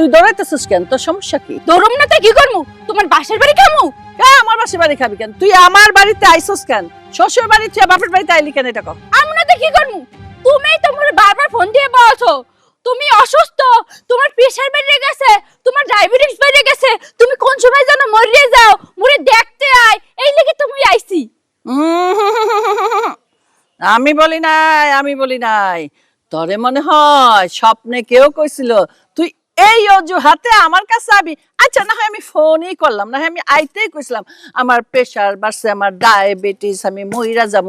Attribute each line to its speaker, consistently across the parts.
Speaker 1: তুই দৌড়াইতেছিস কেন? তোর সমস্যা কি?
Speaker 2: দৌড়ম না তাই কি করমু? তোমার বাসের বাড়ি কেমু
Speaker 1: এ, আমার বাসে বাড়ি খাবি কেন? তুই আমার বাড়িতে আইসস কেন? শ্বশুর বাড়ি তুই বাপের বাড়িতে আইলি কেন এটা কর
Speaker 2: আমরা তো কি করমু? তুমি তো মোরে বারবার ফোন দিয়ে বলছো। তুমি অসুস্থ তোমার প্রেশার বেড়ে গেছে তোমার ডায়াবেটিস বেড়ে গেছে তুমি কোন সময় যেন মরিয়ে যাও মোরে দেখতে আয় এই লেগে তুমি আইছি।
Speaker 1: আমি বলি নাই আমি বলি নাই। তরে মনে হয় স্বপ্নে কেউ কইছিল এই অজুহাতে আমার কাছে আবি আচ্ছা না হয় আমি ফোনই করলাম না হয় আমি আইতেই কইছিলাম আমার প্রেশার বাড়ছে আমার ডায়াবেটিস আমি মহিরা যাব।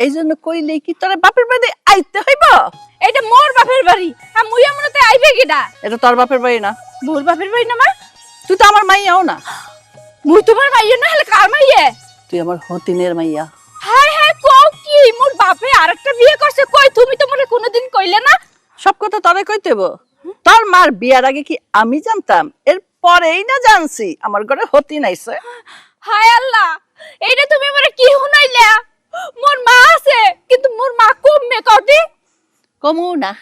Speaker 1: এই জন্য কইলে কি তোরে বাপের বাড়ি আইতে হইব?
Speaker 2: এটা মোর বাপের বাড়ি আর মুই আমরাতে আইবে কিডা?
Speaker 1: এটা তোর বাপের বাড়ি না।
Speaker 2: মোর বাপের বাড়ি না মা?
Speaker 1: তুই তো আমার মাইয়াও না।
Speaker 2: মুই তোমার মাইয়া না হলে কার মাইয়ে?
Speaker 1: তুই আমার হতিনের মাইয়া।
Speaker 2: হায় হায় কও কি? মোর বাপে আরেকটা বিয়ে করছে কই তুমি তো মনে কোনোদিন কইলে না?
Speaker 1: সব কথা তরে কইতেব তোর মার বিয়ার আগে কি আমি জানতাম এর পরেই না জানছি আমার ঘরে হতি নাইছে
Speaker 2: হায় আল্লাহ এইটা তুমি আমারে কি শুনাইলা মোর মা আছে কিন্তু মোর মা কমবে কদি
Speaker 1: কমু না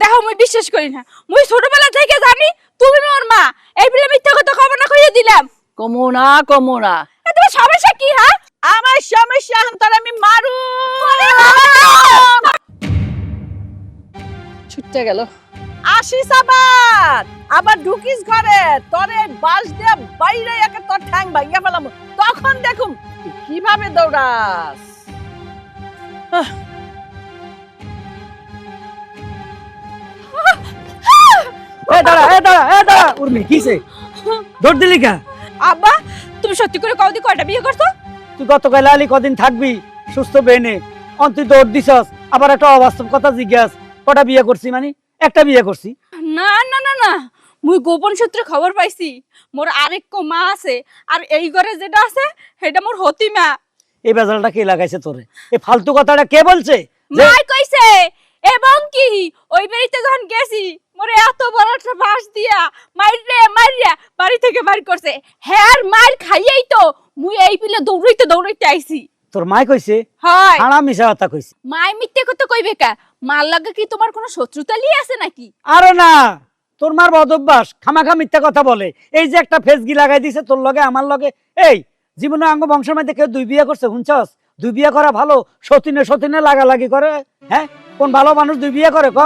Speaker 2: দেখো মুই বিশ্বাস করি না মই ছোটবেলা থেকে জানি তুমি মোর মা এই বলে মিথ্যা কথা খবর না কইয়ে দিলাম
Speaker 1: কমু না কমু না
Speaker 2: এ তোমার সমস্যা কি হ্যাঁ
Speaker 1: আমার সমস্যা তোর আমি মারু ছুটতে গেল। আসিস আবার আবার ঢুকিস ঘরে তোরে বাস দিয়ে বাইরে একে তোর ঠ্যাং ভাঙিয়া ফেলাম। তখন দেখুম কীভাবে দৌড়াস। আহ,
Speaker 3: এ দাঁড়া এ দাঁড়া এ দাঁড়া! উর্মি কিসে দৌড় দিলি কা?
Speaker 2: আব্বা তুমি সত্যি করে কয়টা বিয়ে করছ?
Speaker 3: তুই গতকাল আলি কদিন থাকবি সুস্থ বেনে অন তুই দৌড় দিছস আবার একটা অবাস্তব কথা জিজ্ঞাস। কটা বিয়ে করছি মানে? একটা বিয়ে করছি।
Speaker 2: না না না না। মুই গোপন সূত্রে খবর পাইছি। মোর আরেক কো মা আছে আর এই ঘরে যেটা আছে সেটা মোর হতি মা।
Speaker 3: এই বেজালটা কে লাগাইছে তোরে? এই ফালতু কথাটা কে বলছে?
Speaker 2: মাই কইছে এবং কি? ওই বাড়িতে যখন গেছি মোরে এত বড় একটা বাস দিয়া মাইরে মাইরিয়া বাড়ি থেকে বাড়ি করছে। হ্যার মার খাইয়েই তো মুই এই পিলে দৌড়াইতে দৌড়াইতে আইছি।
Speaker 3: তোর মাই কইছে?
Speaker 2: হয়।
Speaker 3: হাড়া মিশা কথা কইছে।
Speaker 2: মাই মিথ্যে কথা কইবে কা? মার লাগে কি তোমার কোনো শত্রুতা লিয়ে আছে নাকি?
Speaker 3: আরে না তোর মার বদভ্যাস খামাখা মিথ্যা কথা বলে। এই যে একটা ফেসগি লাগাই দিছে তোর লগে আমার লগে এই জীবনে অঙ্গ বংশের মধ্যে কেউ দুই বিয়ে করছে শুনছস? দুই বিয়ে করা ভালো সতীনে সতীনে লাগালাগি করে হ্যাঁ? কোন ভালো মানুষ দুই বিয়ে করে ক?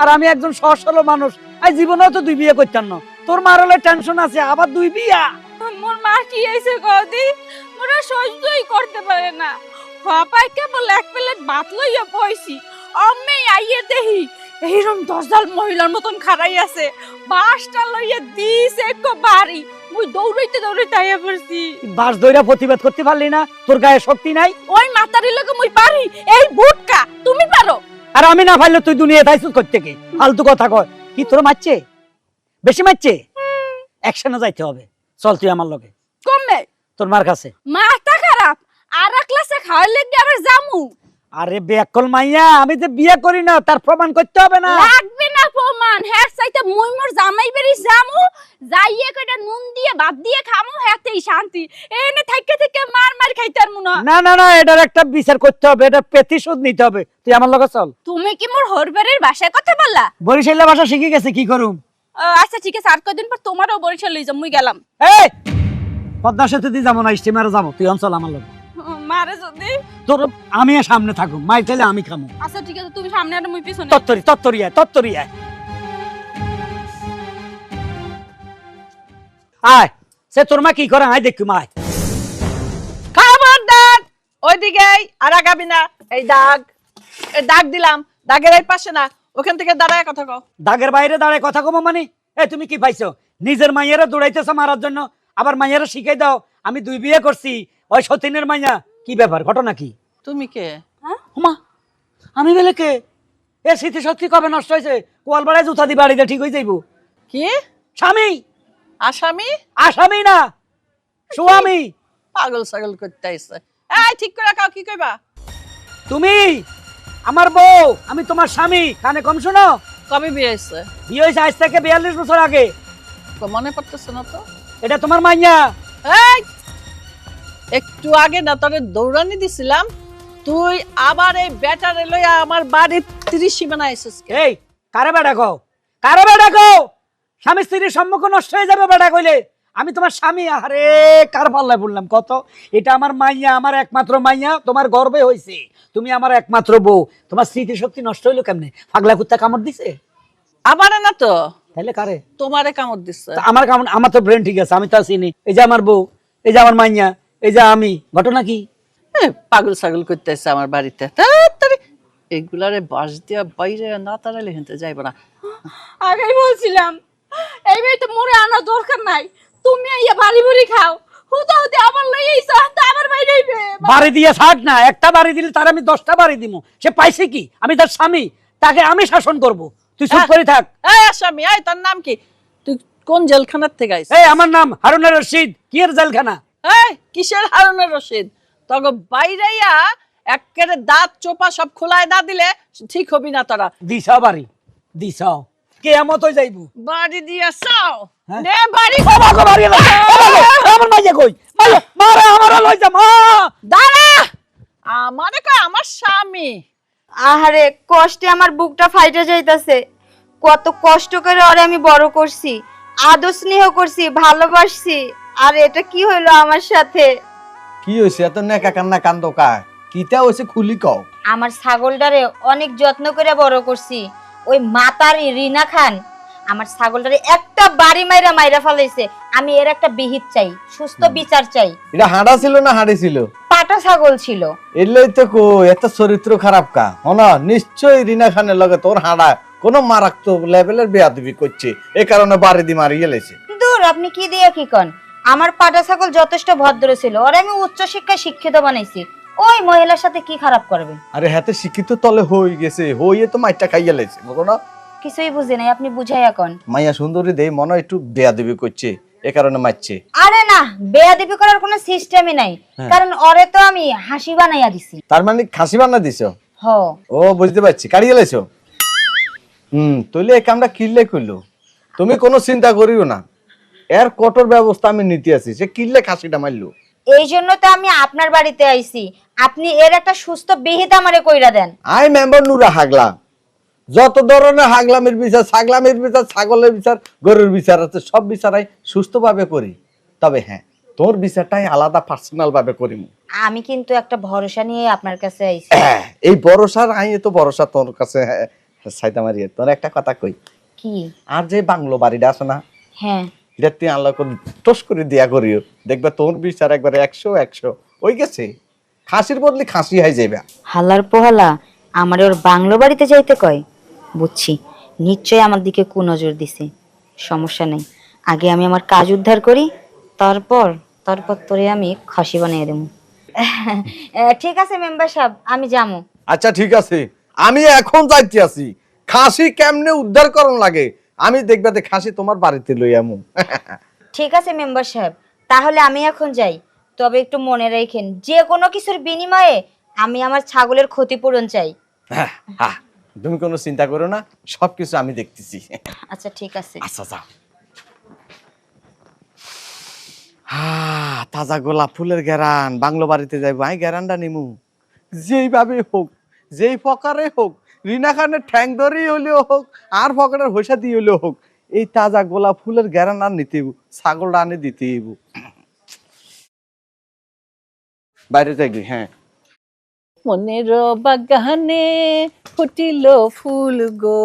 Speaker 3: আর আমি একজন সহজ সরল মানুষ আই জীবনেও তো দুই বিয়ে করতাম না। তোর মার হলে টেনশন আছে আবার দুই বিয়া?
Speaker 2: মোর মা কি আইছে কদি? মোরা সহ্যই করতে পারে না। হপাই কেবল এক প্লেট ভাত লইয়া বইছি। অম্মে আইয়ে দেহি এইরকম দশদাল মহিলার মতন খাড়াই আছে। বাসটা লইয়া দিছে এক বাড়ি। মুই দৌড়াইতে দৌড়াইতে আইয়া পড়ছি।
Speaker 3: বাস দইরা প্রতিবাদ করতে পারলি না? তোর গায়ে শক্তি নাই?
Speaker 2: ওই মাতারি লোকে মুই পারি। এই বুটকা তুমি পারো?
Speaker 3: আর আমি না পারলে তুই দুনিয়া তাইছিস করতে কি ফালতু কথা কয়। কি তোর মারছে? বেশি মারছে? একসাথে যাইতে হবে। চল তুই আমার লগে।
Speaker 2: কমবে
Speaker 3: তোর মার কাছে।
Speaker 2: মাথা খারাপ। আর ক্লাসে খাওয়ার লেগে আবার জামু
Speaker 3: আরে বেকল মাইয়া আমি যে বিয়ে করি না তার প্রমাণ করতে হবে না।
Speaker 2: লাগবে না প্রমাণ। হ্যাঁ চাইতে মুই মোর জামাই বেরি জামু যাইয়ে কয়টা নুন দিয়ে ভাত দিয়ে খামু হ্যাতেই শান্তি। এনে থাইকে থেকে মার মার খাইতার মুনা
Speaker 3: না। না না এটার একটা বিচার করতে হবে এটা প্রতিশোধ নিতে হবে। তুই আমার লগে চল।
Speaker 2: তুমি কি মোর হরবারের বাসায় কথা বললা?
Speaker 3: বরিশালের ভাষা শিখে গেছে কি করুম?
Speaker 2: আচ্ছা ঠিক আছে আর কদিন পর তোমারও বরিশাল লই যাম মুই গেলাম।
Speaker 3: এই! পদ্মা সেতু দিয়ে যাব না স্টিমারে যাব। তুই অঞ্চল আমার লগে।
Speaker 2: মারে যদি।
Speaker 3: তোর আমি সামনে থাকুম মাই খেলে আমি খামু।
Speaker 2: আচ্ছা ঠিক আছে তুমি সামনে আর মুই পিছনে।
Speaker 3: তত্তরি তত্তরি আয় তত্তরি আয়। আয় সে তোর মা কি করে আয় দেখুম আয়
Speaker 1: খবরদার ওইদিকে আর আগাবি না। এই দাগ এই দাগ দিলাম দাগের এই পাশে না ওখান থেকে দাঁড়ায় কথা কও।
Speaker 3: দাগের বাইরে দাঁড়ায় কথা কমো মানে? এ তুমি কি পাইছো? নিজের মাইয়ারা দৌড়াইতেছো মারার জন্য আবার মাইয়ারা শিখাই দাও আমি দুই বিয়ে করছি ওই সতীনের মাইয়া। কি ব্যাপার ঘটনা কি?
Speaker 1: তুমি কে?
Speaker 3: হুমা আমি বেলে কে? এ স্মৃতি শক্তি কবে নষ্ট হয়েছে? কোয়ালবাড়ায় জুতা দি বাড়িতে ঠিক হয়ে যাইব।
Speaker 1: কি?
Speaker 3: স্বামী!
Speaker 1: আসামি?
Speaker 3: আসামি না স্বামী
Speaker 1: পাগল ছাগল করতে আইছে। এই ঠিক করে কাও কি কইবা?
Speaker 3: তুমি আমার বউ আমি তোমার স্বামী কানে কম শোনো।
Speaker 1: কবে বিয়ে হয়েছে?
Speaker 3: বিয়ে হয়েছে আজ থেকে বিয়াল্লিশ বছর আগে।
Speaker 1: তো মনে পড়তেছে না তো।
Speaker 3: এটা তোমার মাইয়া।
Speaker 1: এই একটু আগে না তোরে দৌড়ানি দিছিলাম তুই আবার এই ব্যাটারে লইয়া আমার বাড়ির তিরিশ সীমানা কে
Speaker 3: এই কারে বেড়া কও? কারও বেটা কো স্বামী স্ত্রীর সম্মুখ নষ্ট হয়ে যাবে বেটা কইলে। আমি তোমার স্বামী আরে কার পাল্লায় বললাম কত? এটা আমার মাইয়া আমার একমাত্র মাইয়া তোমার গর্বে হয়েছে তুমি আমার একমাত্র বউ। তোমার স্মৃতি শক্তি নষ্ট হইল কেমনে? পাগলা কুত্তা কামড় দিছে?
Speaker 1: আমারে না তো।
Speaker 3: তাহলে কারে?
Speaker 1: তোমারে কামড়
Speaker 3: দিছে। আমার কামড় আমার তো ব্রেন ঠিক আছে আমি তো চিনি। এই যে আমার বউ এই যে আমার মাইয়া এই যে আমি ঘটনা কি?
Speaker 1: এ, পাগল ছাগল করতেছে আমার বাড়িতে। তাড়াতাড়ি। এগুলারে বাস দিয়া বাইরে না তাড়ালে হেনতে যাইব না।
Speaker 2: আগেই বলছিলাম এই বাড়িতে মোরে আনার দরকার নাই। তুমি আইয়া বাড়ি বুড়ি খাও। হুদা হুদা আমার লই আইছো তো আমার বাইরে আইবে।
Speaker 3: বাড়ি দিয়ে থাক না একটা বাড়ি দিলে তার আমি দশটা বাড়ি দিব সে পাইছে কি? আমি তার স্বামী তাকে আমি শাসন করব। তুই চুপ করে থাক।
Speaker 1: এই আসামি এই তোর নাম কি? তুই কোন জেলখানার থেকে আইস
Speaker 3: এই আমার নাম হারুনের রশিদ। কি এর জেলখানা?
Speaker 1: এই কিসের হারুনের রশিদ? তখন বাইরেইয়া একেবারে দাঁত চোপা সব খোলায় না দিলে ঠিক হবি না তোরা।
Speaker 3: দিশা বাড়ি দিশাও হয়ে যাইবো।
Speaker 1: বাড়ি দিয়া চাও।
Speaker 3: হ্যাঁ?
Speaker 1: নে বাড়ি।
Speaker 3: আমাকে বাড়ি এলো। আমার মাইয়া কই? মাইয়া মারে আমারে লই যা মা।
Speaker 1: দাঁড়া। আমারে কয় আমার স্বামী।
Speaker 4: আহারে কষ্টে আমার বুকটা ফাইটা যাইতাছে। কত কষ্ট করে ওরে আমি বড় করছি। আদর স্নেহ করছি ভালোবাসছি। আর এটা কি হইল আমার সাথে?
Speaker 5: কি হয়েছে এত নেকা কান্না কান্দ কা কিতা হয়েছে খুলি কও?
Speaker 4: আমার ছাগলটারে অনেক যত্ন করে বড় করছি। ওই মাতারি রিনা খান আমার ছাগলটারে একটা বাড়ি মাইরা মাইরা ফেলাইছে। আমি এর একটা বিহিত চাই সুস্থ বিচার চাই।
Speaker 5: এটা হাঁড়া ছিল না হাঁড়ি ছিল?
Speaker 4: পাটা ছাগল ছিল।
Speaker 5: এলেই তো কো এত চরিত্র খারাপ কা? হনা নিশ্চয়ই রিনা খানের লগে তোর হাঁড়া কোন মারাত্মক লেভেলের বেয়াদবি করছে। এ কারণে বাড়ি দি মারি গেলেছে
Speaker 4: দূর আপনি কি দিয়ে কি কন? আমার পাটা ছাগল যথেষ্ট ভদ্র ছিল ওর আমি উচ্চ শিক্ষায় শিক্ষিত বানাইছি। ওই মহিলার সাথে কি খারাপ করবে?
Speaker 5: আরে হাতে শিক্ষিত তলে হয়ে গেছে হইয়ে তো মাইটা খাইয়া লেছে বুঝো না?
Speaker 4: কিছুই বুঝি নাই আপনি বুঝাইয়া কন
Speaker 5: মাইয়া সুন্দরী দেই মনে হয় একটু বেয়াদবি করছে এ কারণে মারছে।
Speaker 4: আরে না বেয়াদবি করার কোনো সিস্টেমই নাই
Speaker 5: হ্যাঁ।
Speaker 4: কারণ ওরে তো আমি হাসি বানাইয়া দিছি।
Speaker 5: তার মানে খাসি বান্না দিছো?
Speaker 4: হ।
Speaker 5: ও বুঝতে পারছি কাড়িয়ে লেছো হুম তইলে এই কামটা কিনলে করল। তুমি কোনো চিন্তা করিও না। এর কঠোর ব্যবস্থা আমি নিতে আছি সে কিনলে খাসিটা মারলো।
Speaker 4: এই জন্য তো আমি আপনার বাড়িতে আইছি। আপনি এর একটা সুস্থ বিহিত আমারে কইরা দেন।
Speaker 5: আই মেম্বার নুরা হাগলা। যত ধরনের হাগলামের বিচার ছাগলামের বিচার ছাগলের বিচার গরুর বিচার আছে সব বিচারাই সুস্থভাবে করি। তবে হ্যাঁ তোর বিচারটাই আলাদা পার্সোনাল ভাবে করি
Speaker 4: আমি কিন্তু একটা ভরসা নিয়ে আপনার কাছে আইছি।
Speaker 5: এই ভরসার আই তো ভরসা তোর কাছে হ্যাঁ, সাইতা মারিয়ে। তোর একটা কথা কই।
Speaker 4: কি?
Speaker 5: আর যে বাংলো বাড়িটা আছে না
Speaker 4: হ্যাঁ।
Speaker 5: এটা তুই আল্লাহ টোস করে দিয়া করিও। দেখবে তোর বিচার একবারে একশো একশো। ওই গেছে। খাসির বদলে খাসি হয়ে যাবে
Speaker 4: হালার পোহালা আমার ওর বাংলো বাড়িতে যাইতে কয়? বুঝছি নিশ্চয়ই আমার দিকে কু নজর দিছে। সমস্যা নেই। আগে আমি আমার কাজ উদ্ধার করি তারপর তারপর তোরে আমি খাসি বানিয়ে দেবো। ঠিক আছে মেম্বার সাহেব আমি যাব
Speaker 5: আচ্ছা ঠিক আছে। আমি এখন যাইতে আছি খাসি কেমনে উদ্ধার করন লাগে? আমি দেখবে যে খাসি তোমার বাড়িতে লই আমু
Speaker 4: ঠিক আছে মেম্বার সাহেব। তাহলে আমি এখন যাই। তবে একটু মনে রাখেন যে কোনো কিছুর বিনিময়ে আমি আমার ছাগলের ক্ষতিপূরণ চাই।
Speaker 5: হ্যাঁ, হ্যাঁ, তুমি কোনো চিন্তা করো না সবকিছু আমি দেখতেছি।
Speaker 4: আচ্ছা ঠিক আছে।
Speaker 5: আচ্ছা যাও। হ্যাঁ তাজা গোলাপ ফুলের গেরান বাংলো বাড়িতে যাইবো। আই গেরানটা নিমু। যেইভাবে হোক যেই প্রকারে হোক রিনা খানের ঠ্যাং ধরেই হলেও হোক, আর পকেটের হইসা দিয়ে হলেও হোক, এই তাজা গোলাপ ফুলের গেরান আর নিতে ছাগলটা আনে দিতে বাইরে যাই হ্যাঁ।
Speaker 1: মনের বাগানে ফুটিল ফুল গো,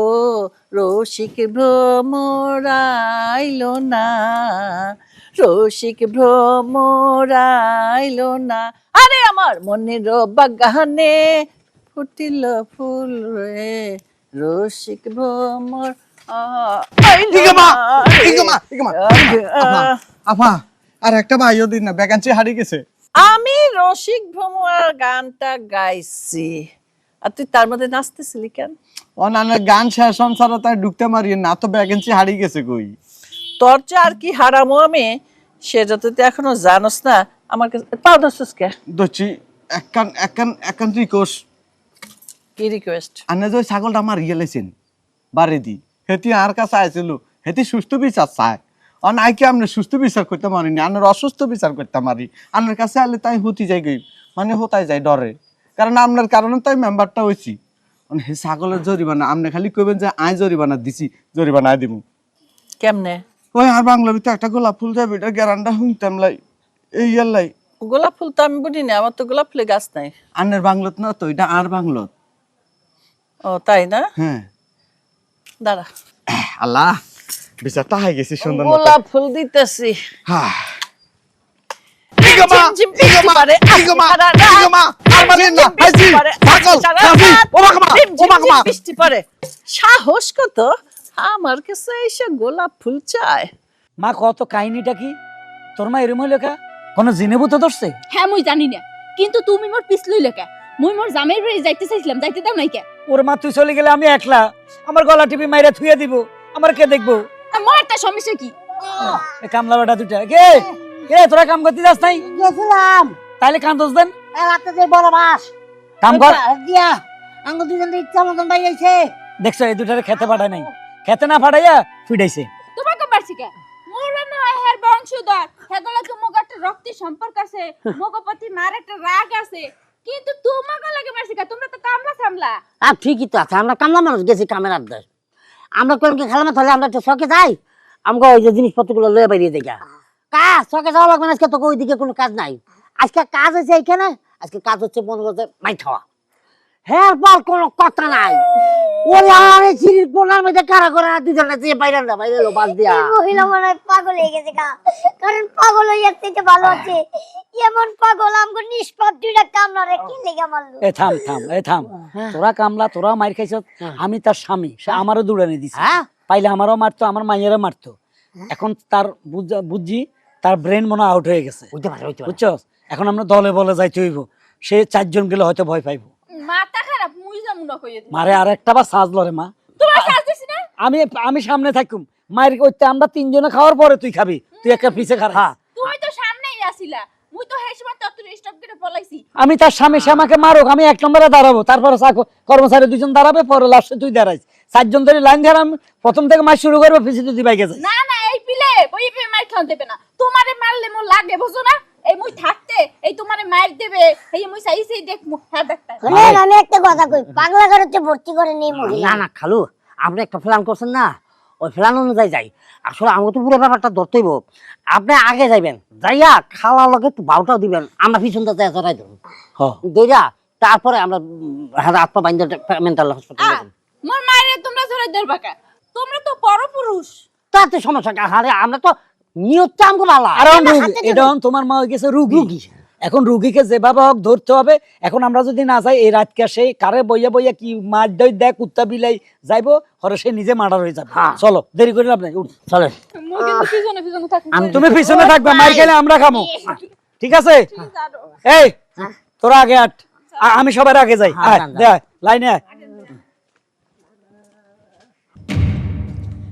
Speaker 1: রসিক ভ্রমরাইল না, রসিক ভ্রমরাইল না। আরে আমার মনের বাগানে ফুটিল ফুল রে রসিক ভ্রমর না।
Speaker 5: আর একটা ভাইও দিন না ভ্যাকান্সি হারিয়ে গেছে।
Speaker 1: আমি রসিক ভ্রমর গানটা গাইছি। আর তুই তার মধ্যে নাচতেছিলি কেন?
Speaker 5: অন্যান্য গান শেষ সংসারে তাই ঢুকতে মারি না তো ভ্যাকেন্সি হারিয়ে গেছে কই?
Speaker 1: তোর যে আর কি হারামো আমি সে যত তুই এখনও জানোস না আমার কাছে পাও দোষ কে?
Speaker 5: দচ্ছি একান একান একান রিকোয়েস্ট
Speaker 1: কি রিকোয়েস্ট
Speaker 5: আনে যে ছাগলটা আমার ইয়ে লেছেন বাড়ি দি। হেতি আর কাছে আইছিল হেতি সুস্থ বিচার চায় অন আইকে আপনি সুস্থ বিচার করতে পারিনি আনের অসুস্থ বিচার করতে পারি আনের কাছে আলে তাই হতি যাই গই মানে হতাই যায় ডরে কারণ আপনার কারণে তাই মেম্বারটা হয়েছি মানে হে ছাগলের জরিমানা আপনি খালি কইবেন যে আয় জরিমানা দিছি জরিমানা দিমু।
Speaker 1: কেমনে?
Speaker 5: ওই আর বাংলা ভিতরে একটা গোলাপ ফুল যাবে এটা গ্যারান্ডা হুঁতাম লাই এই ইয়াল্লাই
Speaker 1: গোলাপ ফুল তো আমি বুঝি না আমার তো গোলাপ ফুলের গাছ নাই।
Speaker 5: আন্নের বাংলত না তো এটা আর বাংলত।
Speaker 1: ও তাই না?
Speaker 5: হ্যাঁ।
Speaker 1: দাঁড়া।
Speaker 5: আল্লাহ বিচার তাহাই গেছি সুন্দর
Speaker 1: গোলাপ ফুল দিতেছি।
Speaker 5: হ্যাঁ।
Speaker 1: সাহস কত? আমার কাছে এসে গোলাপ ফুল চায়।
Speaker 3: মা কত কাহিনীটা কি? তোর মা এরম লেখা কোনো জিনেবু তো ধরছে?
Speaker 2: হ্যাঁ মুই জানি না। কিন্তু তুমি মোর পিছলই লেখা মুই মোর জামাইর বাড়ি যাইতে চাইছিলাম যাইতে দাও নাই কে?
Speaker 3: ওর মা তুই চলে গেলে আমি একলা। আমার গলা টিপি মাইরা থুয়ে দিব। আমার কে দেখব?
Speaker 2: আমার একটা সমস্যা কি?
Speaker 3: এ কামলা বেটা দুটা কে? কে তোরা কাম করতে যাস নাই?
Speaker 6: গেছিলাম।
Speaker 3: তাইলে কান্দোস দেন।
Speaker 6: রাতে যে বড় মাছ
Speaker 3: কাম কর।
Speaker 6: দিয়া আঙ্গ দুজন ইচ্ছা মতন বাইরেছে।
Speaker 3: দেখছ এই দুটারে খেতে পাঠায় নাই। খেতে না পাঠাইয়া ফিডাইছে।
Speaker 2: তোমার তোমাকে পারছি কে? মোর না হয় হের বংশধর। হেগুলাকে মোগ একটা রক্তি সম্পর্ক আছে। মোগপতি মার একটা রাগ আছে। কিন্তু তোমাকে লাগে মারছি তোমরা তো কামলা সামলা।
Speaker 6: আর ঠিকই তো আছে আমরা কামলা মানুষ গেছি কামের আড্ডায় আমরা কোন কি খেলামে তাহলে আমরা একটু শখে যাই? আমাকে ওই যে জিনিসপত্রগুলো লয়ে বেরিয়ে দেখা কাজ শখে যাওয়া লাগবে না আজকে তোকে ওইদিকে কোনো কাজ নাই। আজকে কাজ হয়েছে এইখানে আজকে কাজ হচ্ছে মনে করছে মাই খাওয়া। হ্যাঁ পর কোনো কথা নাই। ওরে আমার এই সিঁড়ির কোনার মধ্যে কারা করে দুজনে যে বাইরে না বাইরে বাস দিয়া।
Speaker 7: মহিলা মনে হয় পাগল হয়ে গেছে গা। কারণ পাগল হয়ে থেকে ভালো আছে। এমন পাগল আমগো নিষ্পাপ দুইটা কামলা রে কি লেগে মারলো?
Speaker 3: এ থাম থাম এ থাম। তোরা কামলা তোরা মার খাইছ আমি তার স্বামী সে আমারও দৌড়ানি দিছে।
Speaker 6: হ্যাঁ?
Speaker 3: পাইলে আমারও মারতো আমার মাইয়েরও মারতো। এখন তার বুঝ- তার ব্রেন মনে আউট হয়ে গেছে। বুঝছ এখন আমরা দলে বলে যাইতে হইব। সে চারজন গেলে হয়তো ভয় পাইবো।
Speaker 2: মাথা খারাপ মুই যামু না কইয়ে
Speaker 3: মারে আর একটা বার সাজলো রে মা।
Speaker 2: তোমার কাজ দিছি না?
Speaker 3: আমি আমি সামনে থাকুম। মায়ের ওইতে আমরা তিনজনে খাওয়ার পরে তুই খাবি। তুই একটা পিছে খারা
Speaker 2: তুমি তো সামনেই আসিলা। মুই তো স্টপ করে পলাইছি।
Speaker 3: আমি তার স্বামী সে আমাকে মারুক আমি এক নম্বরে দাঁড়াবো। তারপরে কর্মচারী দুজন দাঁড়াবে পরে লাস্টে তুই দাঁড়াইস। চারজন ধরে লাইন ধরে আমি প্রথম থেকে মাস শুরু করব পিছিয়ে তুই বাইকে যাই
Speaker 2: না না এই পিলে বই পে মার খান দেবে না। তোমারে মারলে মোর লাগে বুঝো না? এই মুই থাকতে এই তোমারে মার দেবে এই মুই হ্যাঁ
Speaker 7: আমি একটা কথা কই পাগলা ঘরে ভর্তি করে নেই মহিলা।
Speaker 6: না না খালু আপনি একটা প্ল্যান করছেন না? ওই প্ল্যান অনুযায়ী যাই। আসলে আমাকে তো পুরো ব্যাপারটা ধরতেইব আপনি আগে যাইবেন যাইয়া খালা লগে একটু বাউটাও দিবেন আমরা পিছনটা যাই জড়াই দেবো
Speaker 3: হ।
Speaker 6: দইরা তারপরে আমরা হাত পা বাইন্দা মেন্টাল হসপিটাল
Speaker 2: মোর মায়ের তোমরা ধরে দেরবা কা? তোমরা তো বড় পুরুষ।
Speaker 6: তাতে সমস্যা কি? আরে আমরা তো নিয়তটা আমাকে ভালো
Speaker 3: আর এটা তোমার মা হয়ে গেছে রুগী। এখন রুগীকে যেভাবে হোক ধরতে হবে। এখন আমরা যদি না যাই এই রাতকে সেই কারে বইয়া বইয়া কি মার দই দেয় কুত্তা বিলাই যাইবো হরে সে নিজে মার্ডার হয়ে যাবে। চলো দেরি করে লাভ নাই উঠ।
Speaker 6: চলে
Speaker 2: মুই কিন্তু পিছনে পিছনে থাকি
Speaker 6: আমি-
Speaker 3: তুমি পিছনে থাকবে মার খেলে আমরা খামো। ঠিক আছে? এই তোরা আগে আট। আমি সবার আগে যাই।
Speaker 6: হ্যাঁ,
Speaker 3: আয়, লাইনে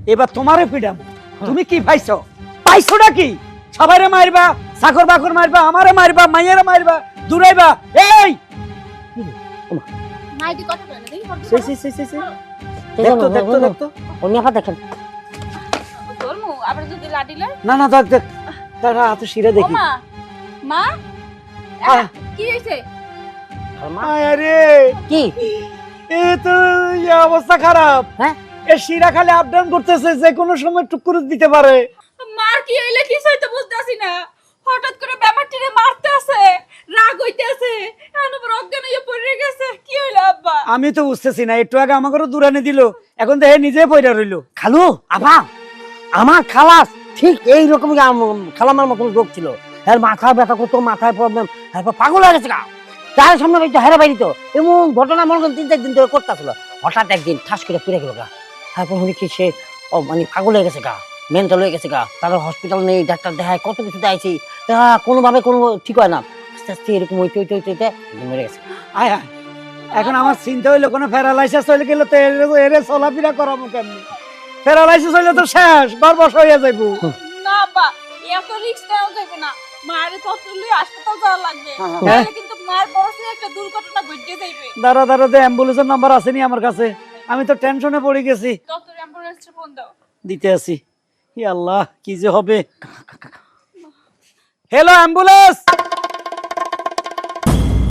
Speaker 3: এবার তোমারে পিডাম তুমি কি পাইছো? পাইছোটা কি? সবাইরে মারবা? চাকর বাকর মারবা আমারে মারবা মাইয়ারে মারবা দূরাইবা। এই!
Speaker 2: মাইদি কথা বলে না
Speaker 3: সি, সি, সি, সি, সি। দেখতো দেখতো দেখতো।
Speaker 6: অন্য আপা দেখেন।
Speaker 2: ধরমু আবার যদি লাডিলে
Speaker 3: না না দেখ দেখ। তারা হাতে শিরে দেখি।
Speaker 2: মা? মা কি হইছে?
Speaker 3: আরে
Speaker 6: কি?
Speaker 3: এ তো অবস্থা খারাপ।
Speaker 6: হ্যাঁ?
Speaker 3: এ শিরা খালি আপ ডাউন করতেছে যে কোনো সময় টুক করে দিতে পারে।
Speaker 2: মার কি হইলে কি হইতে বুঝতাছি না। হঠাৎ করে ব্যাপারটিরে মারতে আছে রাগ হয়ে আব্বা?
Speaker 3: আমি তো বুঝতেছি না, একটু আগে আমাকেও দূরানি দিল, এখন তো হে নিজে পয়রা রইল।
Speaker 6: খালু আপা আমার খালাস ঠিক এই রকম খালামার মতন রোগ ছিল। হ্যাঁ মাথায় ব্যথা করতো, মাথায় প্রবলেম হ্যাঁ পাগল হয়ে গেছে গা। তার সামনে একটু হেরে বাড়িত এমন ঘটনা মনে করেন তিন চার দিন ধরে করতেছিল। হঠাৎ একদিন ঠাস করে ফিরে গেল গা। শুনি কি সে মানে পাগল হয়ে গেছে গা। মেন্টাল হয়ে গেছে গা। তার হসপিটাল নেই ডাক্তার দেখায় কত কিছু দেখাইছি। তা কোনোভাবে কোনো ঠিক হয় না। আস্তে আস্তে এরকম হইতে হইতে হইতে হইতে মরে গেছে
Speaker 3: আয় আয়। এখন আমার চিন্তা হইল কোনো প্যারালাইসিস হইলে গেলে তো এর- এরে চলাফেরা করাবো কেমনি? প্যারালাইসিস হইলে তো শেষ বার বস হইয়া যাইবো।
Speaker 2: না আব্বা এত রিস্ক নেওয়া যাবে না। মায়ের তত্ত্ব হাসপাতাল যাওয়া লাগবে।
Speaker 3: হ্যাঁ।
Speaker 2: কিন্তু মায়ের বড় একটা দুর্ঘটনা ঘটে যাইবে।
Speaker 3: দাঁড়া দাঁড়া দে অ্যাম্বুলেন্সের নাম্বার আমার কাছে। আমি তো টেনশনে পড়ে গেছি।
Speaker 2: ডক্টর অ্যাম্বুলেন্স ফোন দাও।
Speaker 3: দিতে আসি। ই আল্লাহ কি যে হবে? Hello ambulance